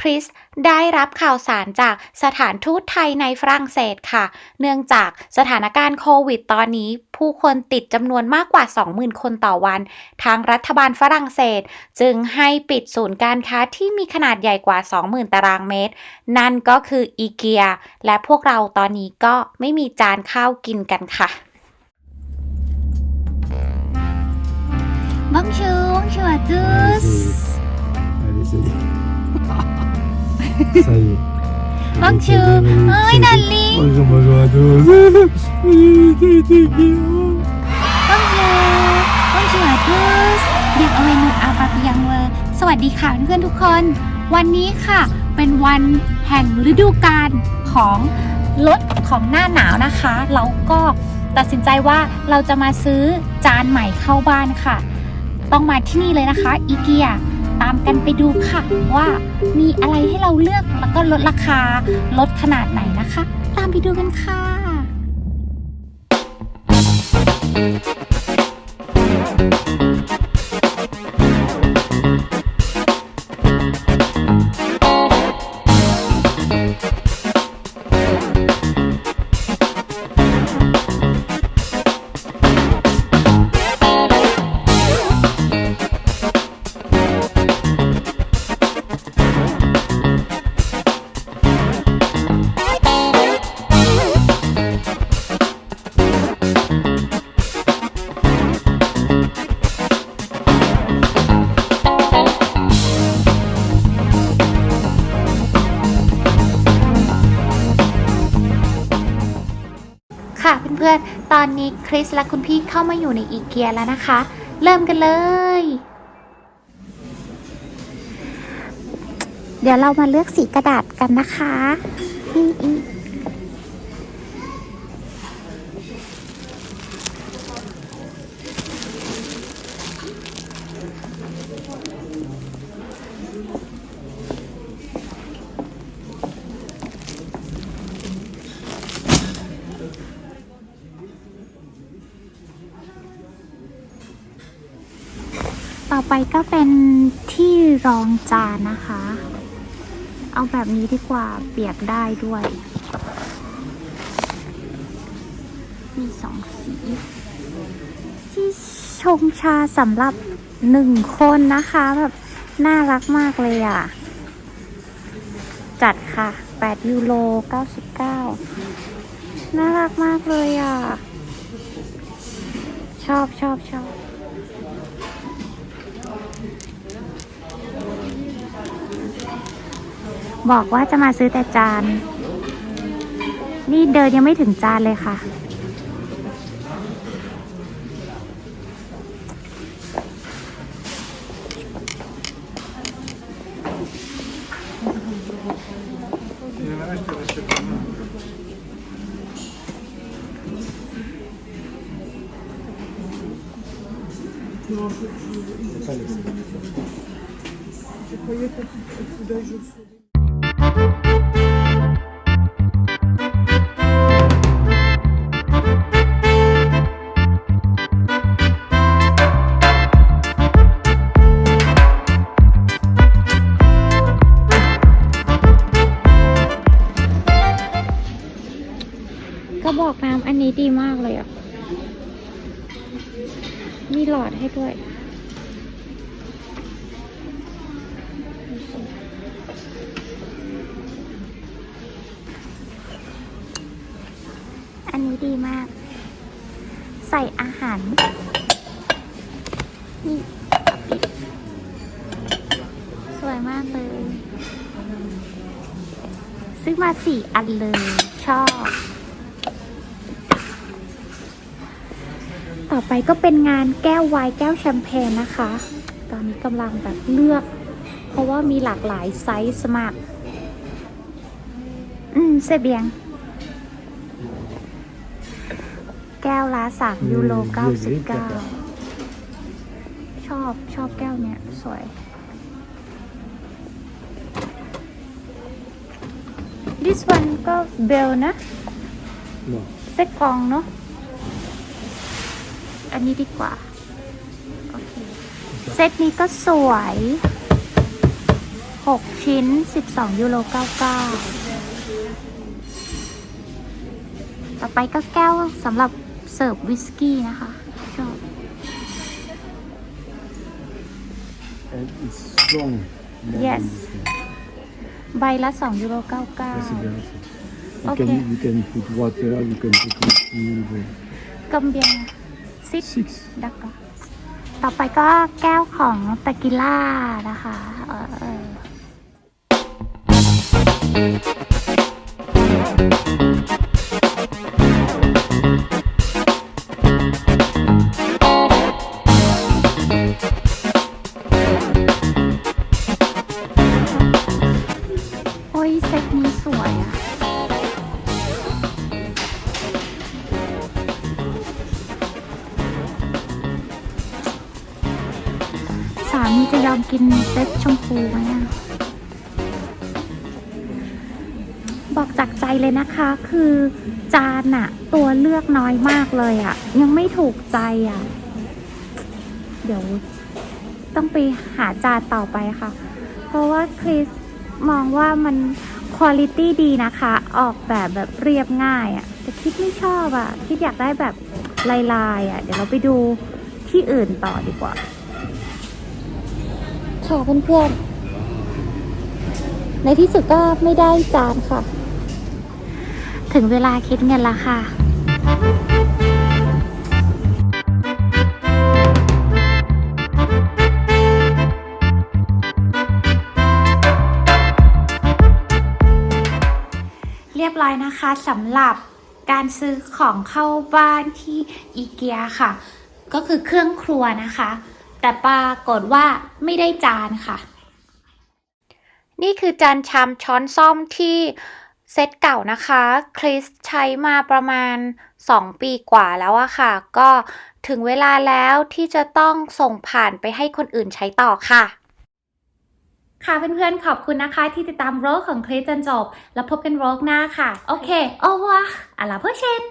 คริสได้รับข่าวสารจากสถานทูตไทยในฝรั่งเศสค่ะ เนื่องจากสถานการณ์โควิดตอนนี้ ผู้คนติดจำนวนมากกว่า 20,000 คนต่อวัน ทางรัฐบาลฝรั่งเศส จึงให้ปิดศูนย์การค้าที่มีขนาดใหญ่กว่า 20,000 ตารางเมตร นั่นก็คืออีเกีย และพวกเราตอนนี้ก็ไม่มีจานข้าวกินกันค่ะ Bonjour, bonjour à tous. Allez, ça y est. ça y est. Bonjour. Hi, darling. Bonjour, bonjour à tous. Bonjour, bonjour à tous เรียกเอาเวนูอาปาปิยังเวอร์สวัสดีค่ะเพื่อนๆทุกคน วันนี้ค่ะ เป็นวันแห่งฤดูกาลของรถของหน้าหนาวนะคะ เราก็ตัดสินใจว่าเราจะมาซื้อจานใหม่เข้าบ้านค่ะ ต้องมาที่นี่เลยนะคะอีเกีย ตามกันไปดูค่ะ ว่ามีอะไรให้เราเลือกแล้วก็ลดราคาลดขนาดไหนนะคะ ตามไปดูกันค่ะ เพื่อนๆ ตอนนี้คริสและคุณพี่เข้ามาอยู่ในอีเกียแล้วนะคะ เริ่มกันเลย เดี๋ยวเรามาเลือกสีกระดาษกันนะคะ ต่อไปก็เป็นที่รองจานนะคะ เอาแบบนี้ดีกว่าเปียกได้ด้วย มีสองสี ที่ชงชาสำหรับหนึ่งคนนะคะ แบบน่ารักมากเลยอะ จัดค่ะ 8 ยูโร 99 น่ารักมากเลยอะ ชอบชอบชอบ บอกว่าจะมาซื้อแต่จาน นี่เดินยังไม่ถึงจานเลยค่ะก ระบอกน้ำอันนี้ดีมากเลยอะ มีหลอดให้ด้วย ใส่อาหารนี่สวยมากเลย ซื้อมาสี่อันเลย ชอบ ต่อไปก็เป็นงานแก้วไวน์แก้วแชมเปญนะคะ ตอนนี้กำลังแบบเลือก เพราะว่ามีหลากหลายไซส์มาก อืมเซเบียง แก้วละสามยูโรเก้าสิบเก้าชอบชอบแก้วเนี้ยสวย this one ก็เบลนะ Non. เซตกองเนาะอันนี้ดีกว่า โอเค เซตนี้ก็สวย 6 ชิ้น 12 ยูโร 99 ต่อไปก็แก้วสำหรับ เสิร์ฟวิสกี้นะคะ ชอบ And it's strong. more Yes. than this one. ใบละ2ยูโร That's 99 it, that's it. You Okay. can you can put water, you can put whiskey. but กำเบียงซิป Six. ดักก็ต่อไปก็แก้วของตะกิล่านะคะ เออเออ ยอมกินเซ็ตชมพูไหมอะบอกจากใจเลยนะคะ คือจานอะตัวเลือกน้อยมากเลยอะยังไม่ถูกใจอะเดี๋ยวต้องไปหาจานต่อไปค่ะ เพราะว่าคริสมองว่ามันคุณภาพดีนะคะ ออกแบบแบบเรียบง่ายอะแต่คิดไม่ชอบอะคิดอยากได้แบบลายๆอะเดี๋ยวเราไปดูที่อื่นต่อดีกว่า ค่ะเพื่อนๆ ในที่สุดก็ไม่ได้จานค่ะ ถึงเวลาคิดเงินและค่ะเรียบร้อยนะคะสำหรับการซื้อของเข้าบ้านที่อีเกียค่ะ ก็คือเครื่องครัวนะคะ แต่ปรากฏว่าไม่ได้จานค่ะ นี่คือจานชามช้อนซ่อมที่เซตเก่านะคะ คริสใช้มาประมาณ 2 ปีกว่าแล้วอะค่ะ ก็ถึงเวลาแล้วที่จะต้องส่งผ่านไปให้คนอื่นใช้ต่อค่ะ ค่ะเพื่อนๆ ขอบคุณนะคะที่ติดตามโรคของคริสจนจบ แล้วพบกันโรคหน้าค่ะ โอเค โอวะอะลาเพื่อเชน